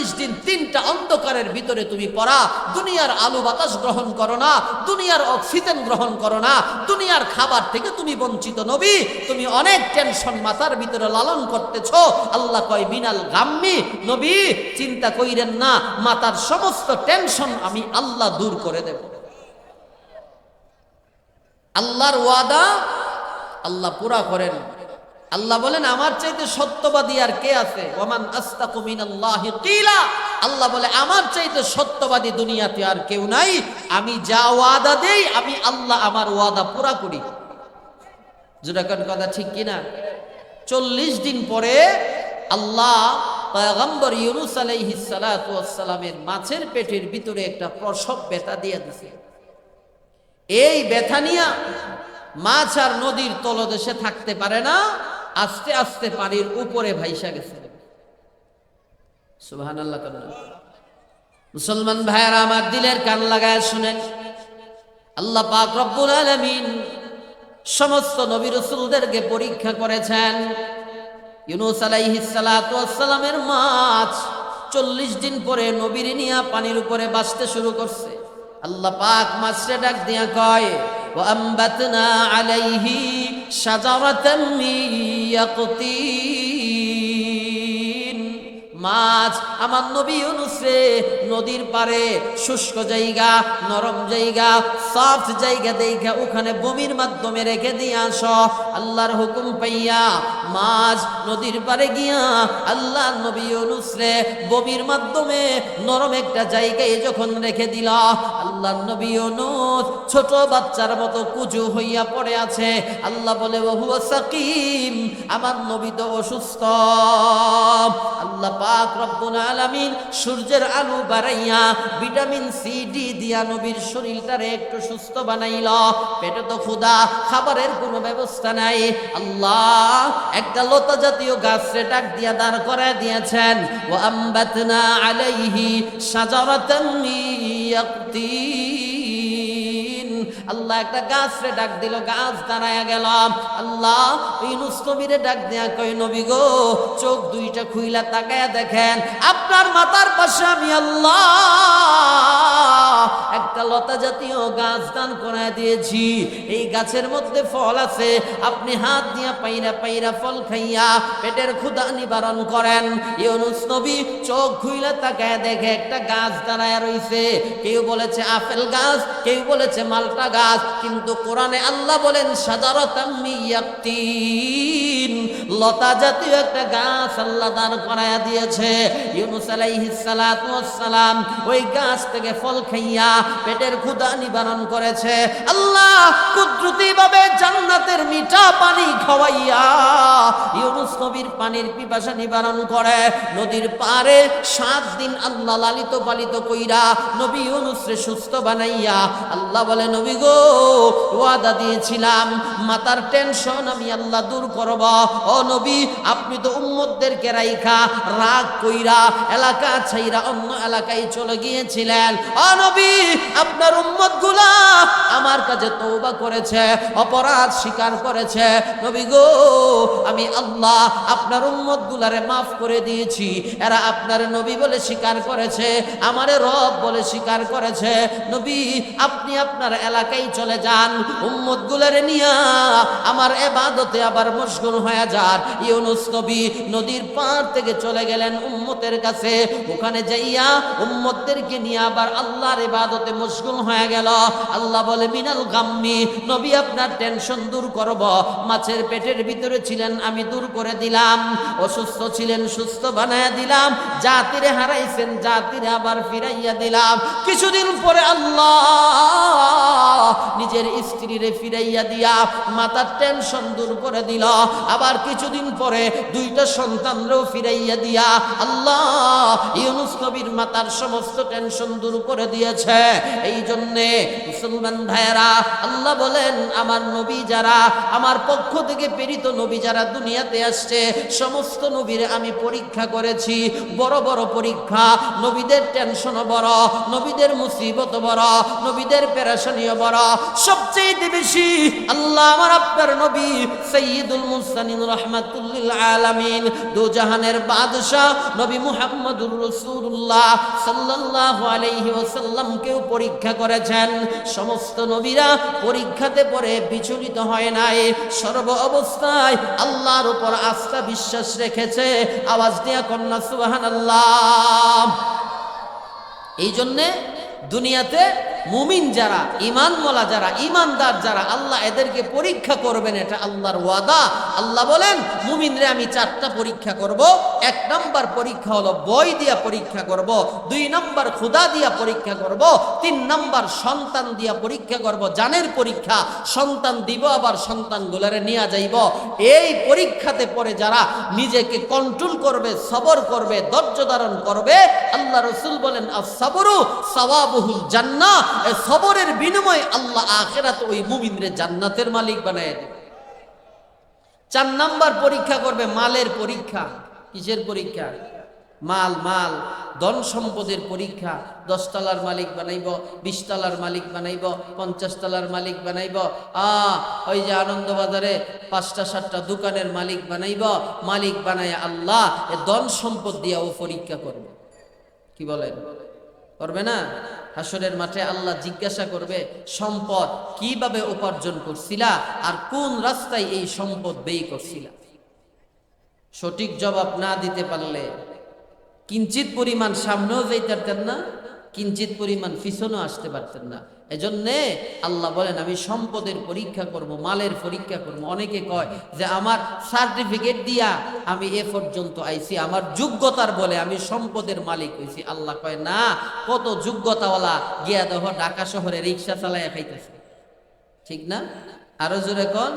চল্লিশ দিন তিনটা অন্ধকারের ভিতরে তুমি পড়া। দুনিয়ার আলু বাতাস গ্রহণ করো না, দুনিয়ার অক্সিজেন গ্রহণ করো না, দুনিয়ার খাবার থেকে তুমি বঞ্চিত নবী। তুমি অনেক টেনশন মাথার ভিতরে লালন করতেছ। আল্লাহ কয়, মিনাল গাম্মি নবী, চিন্তা কইরেন না মাতার সমস্ত টেনশন আমি আল্লাহ দূর করে দেব। আল্লাহর ওয়াদা আল্লাহ পুরা করেন। আল্লাহ বলেন, আমার চাইতে সত্যবাদী আর কে আছে? ওমান আস্তাকু মিনাল্লাহি কিলা। আল্লাহ বলে, আমার চাইতে সত্যবাদী দুনিয়াতে আর কেউ নাই। আমি যা ওয়াদা দেই, আমি আল্লাহ আমার ওয়াদা পুরা করি। জুরাকান কথা ঠিক কিনা? চল্লিশ দিন পরে আল্লাহ পয়গম্বর ইউনুস ওয়াস মাছের পেটের ভিতরে একটা প্রসব ব্যথা দিয়ে দিছে। এই ব্যথা নিয়া মাছ আর নদীর তলদেশে থাকতে পারে না। আস্তে আস্তে পানির উপরে ভাইসা গেছে। সুবহান আল্লাহ মুসলমান ভাইয়ারা, আমার দিলের কান লাগায় শুনেন। আল্লাহ পাক রব্বুল আলামিন সমস্ত নবী রসুলদেরকে পরীক্ষা করেছেন। ইউনুস আলাইহিস সালাতু ওয়াস সালামের মাছ চল্লিশ দিন পরে নবীর নিয়া পানির উপরে বাঁচতে শুরু করছে। আল্লাহ পাক মাছরে ডাক দিয়া কয় وأنبتنا عليه شجرة من يقطين মাছ আমার নবী অনুসে নদীর পারে শুষ্ক জায়গা নরম জায়গা সফট জায়গা দেখা ওখানে বমির মাধ্যমে রেখে দিয়ে আস আল্লাহর হুকুম পাইয়া মাছ নদীর পারে গিয়া আল্লাহ নবী অনুসরে বমির মাধ্যমে নরম একটা জায়গায় যখন রেখে দিল আল্লাহ নবী অনুস ছোট বাচ্চার মতো কুচু হইয়া পড়ে আছে। আল্লাহ বলে বহু সাকিম, আমার নবী তো অসুস্থ। আল্লাহ পাক রব্বুল আলামিন সূর্যের আলো বাড়াইয়া ভিটামিন সি ডি দিয়া নবীর শরীরটারে একটু সুস্থ বানাইল। পেটে তো ক্ষুদা খাবারের কোনো ব্যবস্থা নাই। আল্লাহ একটা লতা জাতীয় গাছরে ডাক দিয়া দাঁড় করায় দিয়েছেন। ও আম্বাতনা আলাইহি সাজারাতান আল্লাহ একটা গাছ রে ডাক দিল, গাছ দাঁড়ায় গেল। আল্লাহ, ইউনুস নবীরে ডাক দেয়া কই নবী গো, চোখ দুইটা খুইলা তাকায়া দেখেন, আপনার মাথার পাশে আমি আল্লাহ। একটা লতা জাতীয় গাছ দান করায় দিয়েছি। এই গাছের মধ্যে ফল আছে। আপনি হাত দিয়া পাইরা পাইরা ফল খাইয়া পেটের ক্ষুধা নিবারণ করেন। ইউনুস নবী চোখ খুইলা তাকায় দেখে একটা গাছ দাঁড়ায় রইছে। কেউ বলেছে আপেল গাছ, কেউ বলেছে মালটা গাছ, কিন্তু কোরআনে আল্লাহ বলেন সাজারতাম মিয়াক্তিন লতা জাতীয় একটা গাছ আল্লাহ দান করাইয়া দিয়েছে। ইউনুস আলাইহিস সালাতু ওয়াস সালাম ওই গাছ থেকে ফল খাইয়া পেটের ক্ষুধা নিবারণ করেছে। আল্লাহ কুদরতি ভাবে জান্নাতের মিঠা পানি খাওয়াইয়া ইউনুস নবীর পানির পিপাসা নিবারণ করে। নদীর পারে সাত দিন আল্লাহ লালিত পালিত কইরা নবী ইউনুসরে সুস্থ বানাইয়া আল্লাহ বলে, নবী গো, ওয়াদা দিয়েছিলাম মাতার টেনশন আমি আল্লাহ দূর করব। ও নবী, আপনি তো উম্মতদেরকে রাইখা, রাগ কইরা, এলাকা ছাইরা অন্য এলাকায় চলে গিয়েছিলেন। ও নবী, আপনার উম্মতগুলা আমার কাছে তৌবা করেছে, অপরাধ স্বীকার করেছে। নবী গো, আমি আল্লাহ আপনার উম্মত গুলারে মাফ করে দিয়েছি। এরা আপনার নবী বলে স্বীকার করেছে, আমারে রব বলে স্বীকার করেছে। নবী, আপনি আপনার এলাকায় চলে যান উম্মত গুলারে নিয়া আমার এবাদতে আবার মশগুল হয়ে যান। ইউনুস নবী নদীর পার থেকে চলে গেলেন উম্মতের কাছে। ওখানে যাইয়া উম্মতদেরকে নিয়ে আবার আল্লাহর ইবাদতে মশগুল হয়ে গেল। আল্লাহ বলে, মিনাল গাম্মি, নবী আপনার টেনশন দূর করব। মাছের পেটের ভিতরে ছিলেন, আমি দূর করে দিলাম। অসুস্থ ছিলেন, সুস্থ বানায়া দিলাম। জাতিরে হারাইছেন, জাতিরে আবার ফিরাইয়া দিলাম। কিছুদিন পরে আল্লাহ নিজের স্ত্রীরে ফিরাইয়া দিয়া মাতার টেনশন দূর করে দিল। আবার কিছুদিন পরে দুইটা সন্তানরেও ফিরাইয়া দিয়া আল্লাহ ইউনুস নবীর মাতার সমস্ত টেনশন দূর করে দিয়েছে। এই জন্যে মুসলমান ভাইয়েরা, আল্লাহ বলেন, আমার নবী যারা, আমার পক্ষ থেকে প্রেরিত নবী যারা দুনিয়াতে আসছে, সমস্ত নবীর আমি পরীক্ষা করেছি। বড় বড় পরীক্ষা। নবীদের টেনশন বড়, নবীদের মুসিবত বড়, নবীদের পেরেশানিও বড়। সবচেয়ে বেশি আল্লাহ আমার আপনার নবী সৈয়দুল মুসানিন রহমাতুল্লিল আলামিন। দু জাহানের বাদশাহ নবী মুহাম্মদুর রসুল্লাহ সাল্লাহ আলাইহি ওসাল্লামকেও পরীক্ষা করেছেন। সমস্ত নবীরা পরীক্ষাতে পড়ে বিচলিত হয় নাই। সর্ব অবস্থায় আল্লাহর উপর আস্থা বিশ্বাস রেখেছে। আওয়াজ দিয়া কন্যা সুবাহান আল্লাহ এই জন্যে দুনিয়াতে মুমিন যারা ইমানওয়ালা যারা ইমানদার যারা, আল্লাহ এদেরকে পরীক্ষা করবেন, এটা আল্লাহর ওয়াদা। আল্লাহ বলেন, মুমিনরে আমি চারটা পরীক্ষা করব। এক নাম্বার পরীক্ষা হলো বই দিয়া পরীক্ষা করব, দুই নাম্বার ক্ষুদা দিয়া পরীক্ষা করব, তিন নাম্বার সন্তান দিয়া পরীক্ষা করব, জানের পরীক্ষা, সন্তান দিব, আবার সন্তান গুলারে নিয়ে যাইব। এই পরীক্ষাতে পরে যারা নিজেকে কন্ট্রোল করবে, সবর করবে, ধৈর্য ধারণ করবে, আল্লাহ রসুল বলেন সবরু সওয়াবুহুল জান্নাহ। এই সবরের বিনিময়ে আল্লাহ আখেরাত ওই মুমিনরে জান্নাতের মালিক বানায় দেবে। চার নাম্বার পরীক্ষা করবে, মালের পরীক্ষা। কিসের পরীক্ষা? মাল মাল, ধন সম্পদের পরীক্ষা। দশ তলার মালিক বানাইব বিশ তলার মালিক বানাইব পঞ্চাশ তলার মালিক বানাইব। আ, ওই যে আনন্দবাজারে পাঁচটা, সাতটা দোকানের মালিক বানাইব। মালিক বানায় আল্লাহ এ ধন সম্পদ দিয়া ও পরীক্ষা করবে। কি বলেন? করবে না? হাসরের মাঠে আল্লাহ জিজ্ঞাসা করবে, সম্পদ কীভাবে উপার্জন করছিলা? আর কোন রাস্তায় এই সম্পদ ব্যয় করছিলা? সঠিক জবাব না দিতে পারলে কিঞ্চিত পরিমাণ সামনেও যাইতে পারতেন না, কিঞ্চিত পরিমাণ পিছনেও আসতে পারতেন না। এজন্যে আল্লাহ বলেন, আমি সম্পদের পরীক্ষা করব, মালের পরীক্ষা করব। অনেকে কয় যে, আমার সার্টিফিকেট দিয়া আমি এ পর্যন্ত আইছি, আমার যোগ্যতার বলে আমি সম্পদের মালিক হয়েছি আল্লাহ কয়, না, কত যোগ্যতাওয়ালা গিয়া দেহ ঢাকা শহরে রিক্সা চালাইয়া খাইতেছে। ঠিক না? আরও জোরে কন।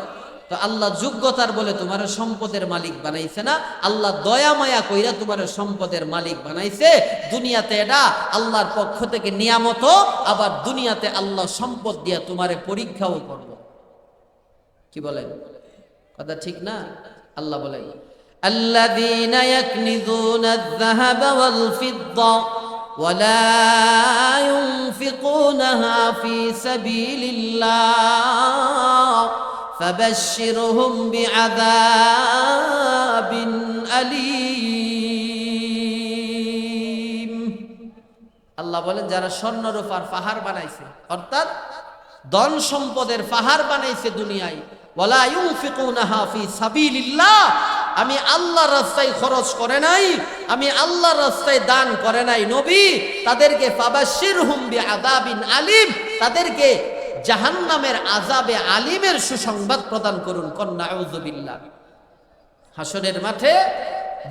তো আল্লাহ যোগ্যতার বলে তোমার সম্পদের মালিক বানাইছে না আল্লাহ দয়া মায়া কইরা তোমার সম্পদের মালিক বানাইছে দুনিয়াতে এটা আল্লাহর পক্ষ থেকে নিয়ামত আবার দুনিয়াতে আল্লাহ সম্পদ দিয়া তোমারে পরীক্ষাও করব কি বলেন কথা ঠিক না আল্লাহ বলেন الذين يكنزون الذهب والفضة ولا ينفقونها في سبيل الله فبشرهم بعذاب أليم আল্লাহ বলেন যারা স্বর্ণরূপার পাহাড় বানাইছে অর্থাৎ ধন সম্পদের পাহাড় বানাইছে দুনিয়ায় ওয়ালা ইউনফিকুনাহা ফি সাবিলিল্লাহ আমি আল্লাহর রাস্তায় খরচ করে নাই আমি আল্লাহর রাস্তায় দান করে নাই নবী তাদেরকে ফাবাশিরহুম বিআযাবিন আলিম তাদেরকে জাহান্নামের আজাবে আলিমের সুসংবাদ প্রদান করুন, কন্যা আউযুবিল্লাহ। হাসনের মাঠে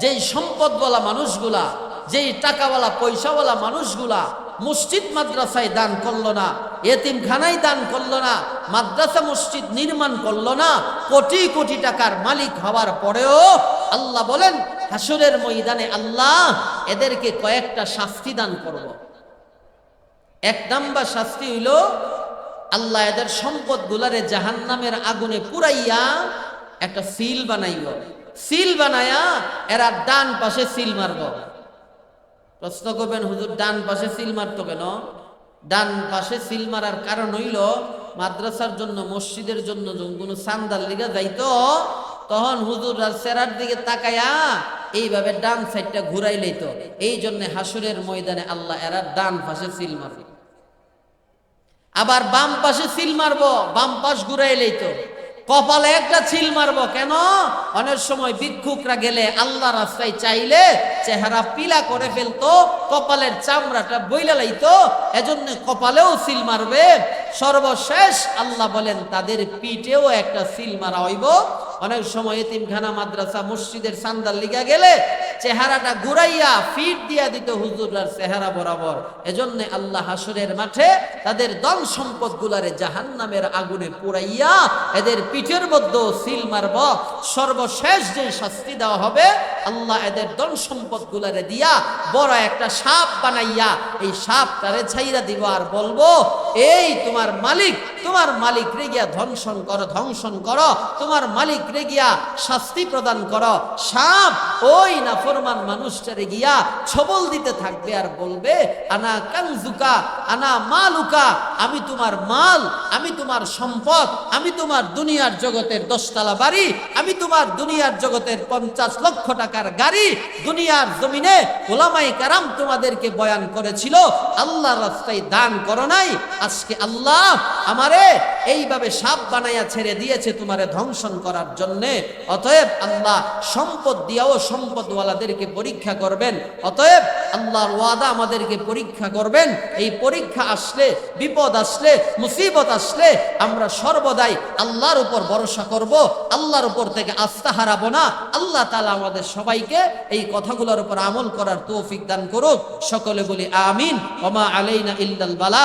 যেই সম্পদওয়ালা মানুষগুলা, যেই টাকাওয়ালা, পয়সাওয়ালা মানুষগুলা মসজিদ মাদ্রাসায় দান করল না, এতিমখানায় দান করল না, মাদ্রাসা মসজিদ নির্মাণ করল না, কোটি কোটি টাকার মালিক হওয়ার পরেও আল্লাহ বলেন, হাসরের ময়দানে আল্লাহ এদেরকে কয়েকটা শাস্তি দান করব। এক নাম্বার শাস্তি হইল আল্লাহ এদের সম্পদ গুলারে জাহান নামের আগুনে পুরাইয়া একটা সিল বানাইব। সিল বানায়া এরা ডান পাশে সিল মারব। প্রশ্ন করবেন, হুজুর, ডান পাশে সিল মারতো কেন? ডান পাশে সিল মারার কারণ হইল, মাদ্রাসার জন্য, মসজিদের জন্য কোনো সান্দার লিগা যাইতো, তখন হুজুর সেরার দিকে তাকায়া এইভাবে ডান সাইডটা ঘুরাই লইতো। এই জন্য হাসুরের ময়দানে আল্লাহ এরা ডান পাশে সিল মারবে আবার বাম পাশে সিল মারবো, বাম পাশ ঘুরাই লইতো কপালে একটা ছিল মারবো, কেন? অনেক সময় ভিক্ষুকরা গেলে আল্লাহ রাস্তায় চাইলে চেহারা পিলা করে ফেলতো, কপালের চামড়াটা বইলা লাইতো, এজন্য কপালেও সিল মারবে। সর্বশেষ আল্লাহ বলেন, তাদের পিঠেও একটা সিল মারা হইব। অনেক সময় এতিমখানা, মাদ্রাসা, মসজিদের সান্দার লিগা গেলে চেহারাটা ঘুরাইয়া ফিট দিয়া দিত হুজুরার চেহারা বরাবর। এজন্য আল্লাহ হাসরের মাঠে তাদের দন সম্পদ গুলারে জাহান নামের আগুনে পুরাইয়া এদের পিঠের মধ্যে সিল মারব। সর্বশেষ যে শাস্তি দেওয়া হবে, আল্লাহ এদের দন সম্পদ গুলারে দিয়া বড় একটা সাপ বানাইয়া এই সাপ তারে ছাইরা দিব আর বলব, এই তোমার মালিক তোমার মালিক রে গিয়া ধ্বংসন করো ধ্বংসন করো। তোমার মালিক রে গিয়া শাস্তি প্রদান করো। সাপ, ওই না ফরমান মানুষটারে গিয়া ছবল দিতে থাকবে আর বলবে, আনা কানজুকা, আনা মালুকা, আমি তোমার মাল, আমি তোমার সম্পদ, আমি তোমার দুনিয়ার জগতের দশতলা বাড়ি, আমি তোমার দুনিয়ার জগতের পঞ্চাশ লক্ষ টাকার গাড়ি, দুনিয়ার জমিনে ওলামাই কারাম তোমাদেরকে বয়ান করেছিল আল্লাহ রাস্তায় দান করো নাই, আজকে আল্লাহ আমারে এইভাবে সাপ বানাইয়া ছেড়ে দিয়েছে তোমারে ধ্বংসন করার জন্যে। অতএব আল্লাহ সম্পদ দিয়াও সম্পদওয়ালাদেরকে পরীক্ষা করবেন। অতএব আল্লাহর ওয়াদা আমাদেরকে পরীক্ষা করবেন। এই পরীক্ষা আসলে, বিপদ আসলে, মুসিবত আসলে আমরা সর্বদাই আল্লাহর উপর ভরসা করব, আল্লাহর উপর থেকে আস্থা হারাবো না। আল্লাহ তালা আমাদের সবাইকে এই কথাগুলোর উপর আমল করার তৌফিক দান করুক। সকলে বলি আমিন। ওমা আলাইনা ইল্লাল বালা।